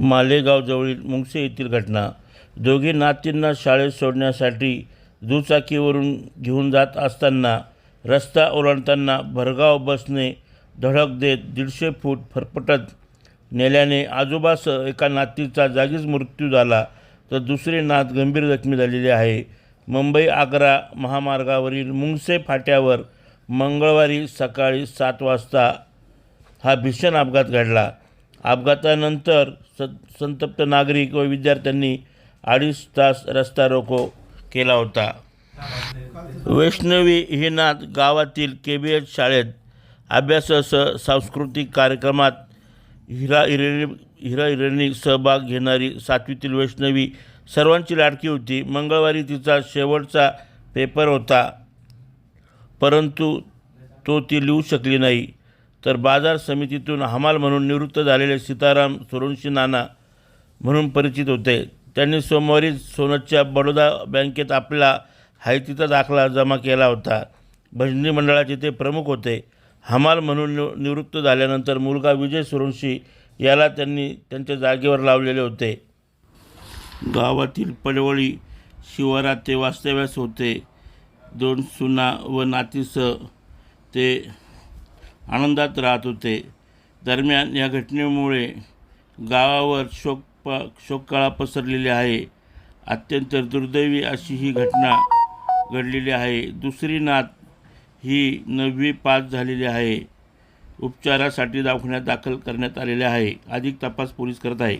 मालेगावजवळील मुंगसे येथील घटना. दोघी नातींना शाळेत सोडण्यासाठी दुचाकीवरून घेऊन जात असताना रस्ता ओलांडताना भरगाव बसने धडक देत दीडशे फूट फरफटत नेल्याने आजोबासह एका नातीचा जागीच मृत्यू झाला तर दुसरी नात गंभीर जखमी झालेली आहे. मुंबई आग्रा महामार्गावरील मुंगसे फाट्यावर मंगळवारी सकाळी सात वाजता हा भीषण अपघात घडला. अपघातानंतर स संतप्त नागरिक व विद्यार्थ्यांनी अडीच तास रस्ता रोको केला होता. वैष्णवी ही नाद गावातील के बी एच शाळेत अभ्यासासह सांस्कृतिक कार्यक्रमात हिरा हिरणी हिरा हिरणी सहभाग घेणारी सातवीतील वैष्णवी सर्वांची लाडकी होती. मंगळवारी तिचा शेवटचा पेपर होता. परंतु तो ती लिहू शकली नाही. तर बाजार समितीतून हमाल म्हणून निवृत्त झालेले सीताराम सोरुंशी नाना म्हणून परिचित होते. त्यांनी सोमवारी सोनतच्या बडोदा बँकेत आपला हायतीचा दाखला जमा केला होता. भजनी मंडळाचे ते प्रमुख होते. हमाल म्हणून निव निवृत्त झाल्यानंतर मुलगा विजय सुरुंशी याला त्यांनी त्यांच्या जागेवर लावलेले होते. गावातील पडवळी शिवारात ते वास्तव्यास होते. दोन सुना व नातीसह ते आनंदात राहत होते. दरम्यान या घटनेमुळे गावावर शोक प शोककळा पसरलेली आहे. अत्यंत दुर्दैवी अशी ही घटना घडलेली आहे. दुसरी नात ही नववी पास झालेली आहे. उपचारासाठी दवाखान्यात दाखल करण्यात आलेले आहे. अधिक तपास पोलीस करत आहे.